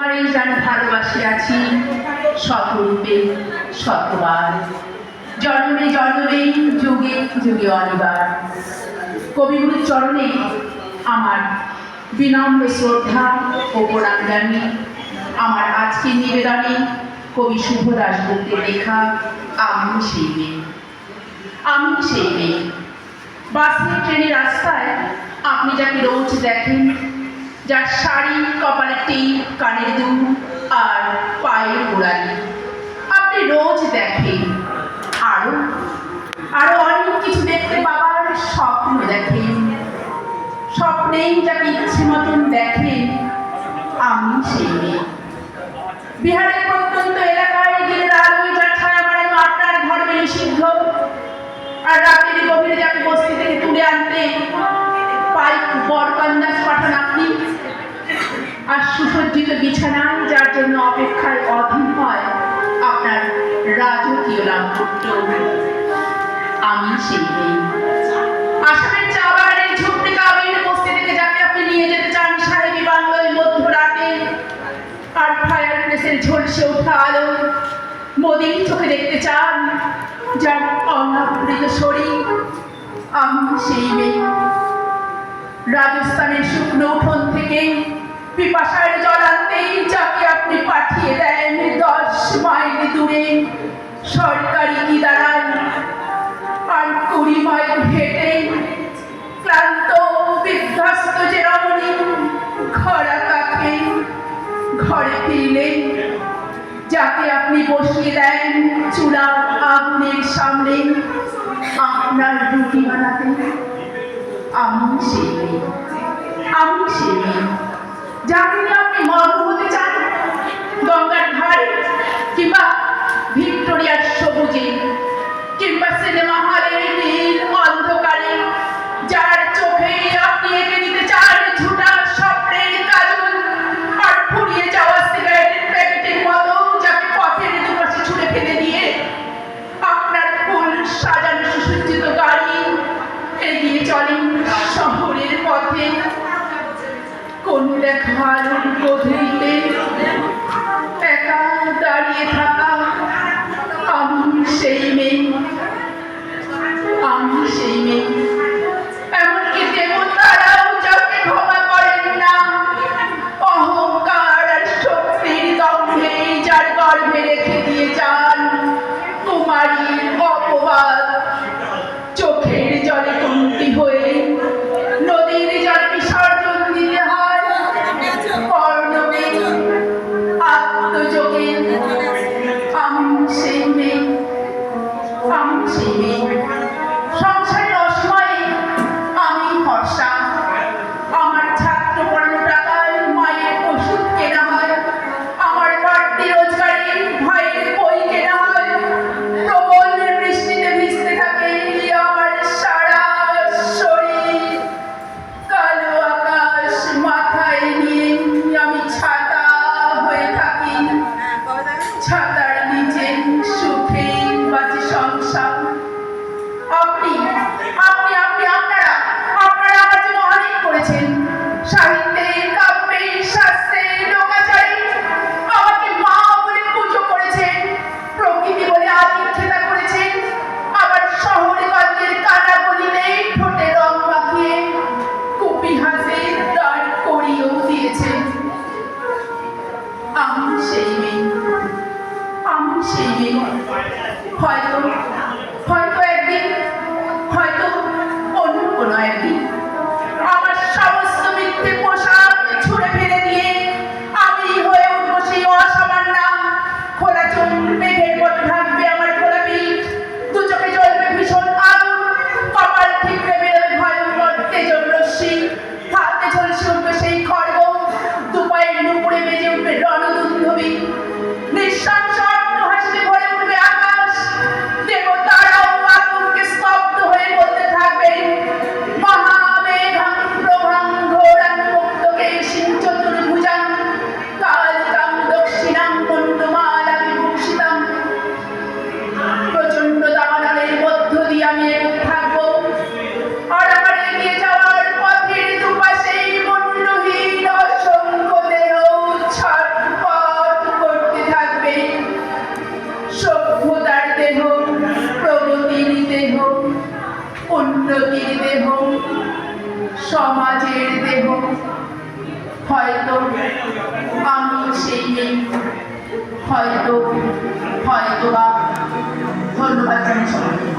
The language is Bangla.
তোমারই যেন ভালোবাসি আছি শতরূপে শতবার জন্মে জন্মে, যুগে যুগে অনিবার। কবিগুরুর চরণে আমার বিনম্র শ্রদ্ধা ও প্রণাম জানি আমার আজকের নিবেদনে কবি শুভ দাশগুপ্তের লেখা, আমি সেই মেয়ে। আমি সেই মেয়ে। বাসে ট্রেনের রাস্তায় আপনি যাকে রোজ দেখেন যার শাড়ি, কপালে টিপ, কানের দুল আর পায়ের গোড়ালি আপনি রোজ দেখেন। আরও আরও অনেক কিছু দেখতে পাওয়ার স্বপ্ন দেখেন। স্বপ্নেই যাকে ইচ্ছে মতন দেখেন আমি সেই মেয়ে। বিহারের প্রত্যন্ত এলাকায় দিনের আলোয় যার ছায়া মারানো আপনার ঘর নিষিদ্ধ আর রাতের গভীরে যাকে বস্তি থেকে তুলে আনতে পাই বরকন্যাস পাঠান আপনি আর সুসজ্জিত বিছানায়, যার জন্য অপেক্ষায় অধীন হয় আপনার রাজকীয় লাভপুত্র আমি সেই নেই আসামের চা বাগানের ঝুপড়ি কাবের বস্তি থেকে যাকে আপনি নিয়ে যেতে চান সাহেবী বাংলায় মধ্যরাতে, আর ফায়ার প্লেসের ঝলসে ওঠা আলো মোদির চোখে দেখতে চান, যার অনাবৃত শরীর, আমি সেই মেয়ে। রাজস্থানের শুকনো উঠোন থেকে পিপাসার জল আনতেই যাকে আপনি পাঠিয়ে দেন দশ মাইল দূরে। সরকারি ইদারায় আর কুড়ি মাইল হেঁটে ক্লান্ত, বিধ্বস্ত যে রমণী খরা কাকে ঘরে ফিরলেন যাকে আপনি বসিয়ে দেন চূড়ার আগুনের সামনে, আপনার রুটি বানাতে। আমি সেই আমি সেই মেয়ে তিনি আপনি মগ্ন হতে চান কোন আত্মযোগে আমি সেই রণদুন্ধবী সমাজের দেহ। হয়তো আমি সেই নেই হয়তো হয়তো বা ধন্যবাদ জানাই সবাইকে।